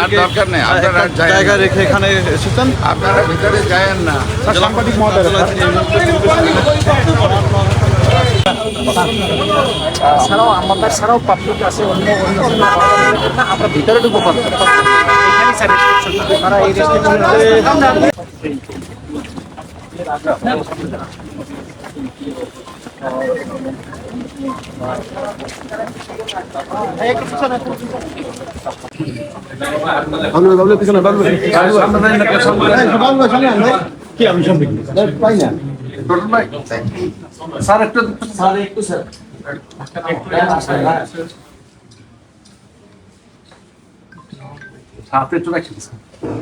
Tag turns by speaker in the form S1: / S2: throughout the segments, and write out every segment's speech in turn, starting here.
S1: আর দরকার নেই আপনারা
S2: জায়গা রেখে এখানে এসেছেন?
S1: আপনারা ভিতরে যায়েন না।
S2: সাংবাদিক মহোদয়
S3: ছাড়াও আমাদের ছাড়াও পাবলিক আছে অন্য অন্য আমরা ভিতরে ঢুকবো পাবো। এখানে স্যার তারা এই রেস্ট্রিকশন
S1: স্যার একটু হাতে একটু রাখছেন
S2: নিচে নিচে ব্রিফ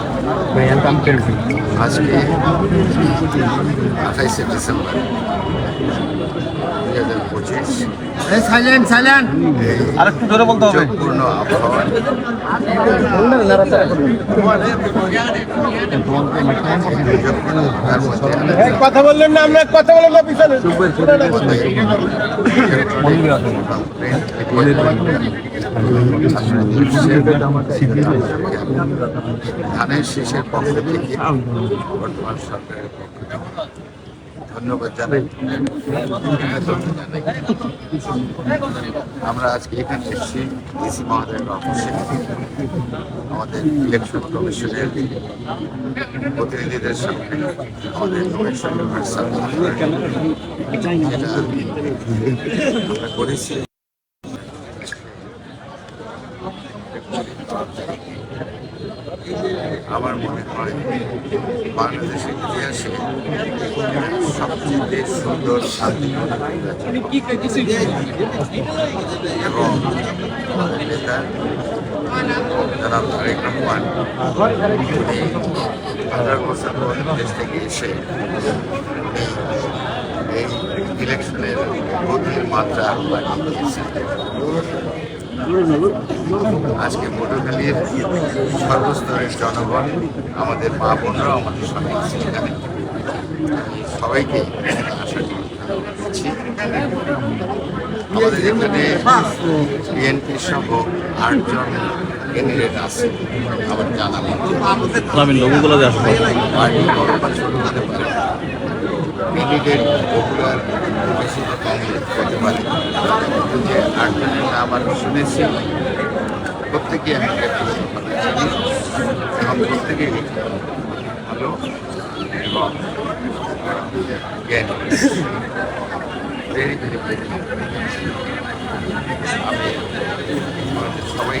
S2: জোরে বলতে হবে
S1: পূর্ণ আবহাওয়া
S4: কথা বললেন না আমরা কথা বললেন না পিছনে
S1: ধানের শীষের পক্ষ থেকে বর্তমান সরকারের পক্ষ থেকে ধন্যবাদ জানাই। আমরা আজকে এখানে এসেছি ডিসি মহোদয়ের অফিসে। আমাদের ইলেকশন কমিশনের প্রতিনিধিদের সঙ্গে আমাদের কমিশন করেছি। আমার মনে হয় বাংলাদেশের ইতিহাসে সবচেয়ে সুন্দর এবং নেতা জনাব তারেক রহমান, উনি বছর পর দেশ থেকে এসে এই ইলেকশনের গতির মাত্রা আরও বাড়িয়ে দিয়েছে আজকে পটুখালীর সর্বস্তরের জনগণ আমাদের মা বোনরাও আমাদের সঙ্গে সবাইকে আশা আমাদের এখানে বিএনপি সহ আটজন ক্যান্ডিডেট আছে। আমার জানা মতে
S2: আমি লোকগুলো যে
S1: পার্টি বড় বা ছোট পারে ক্যান্ডিডেট পপুলার বেশি কম হতে পারে কিন্তু যে আটজনের নাম আমি শুনেছি প্রত্যেকেই আমি ব্যক্তিগতভাবে চিনি এবং প্রত্যেকেই ভালো এবং জ্ঞানী ভেরি ভেরি ভেরি আমি আমাদের সবাই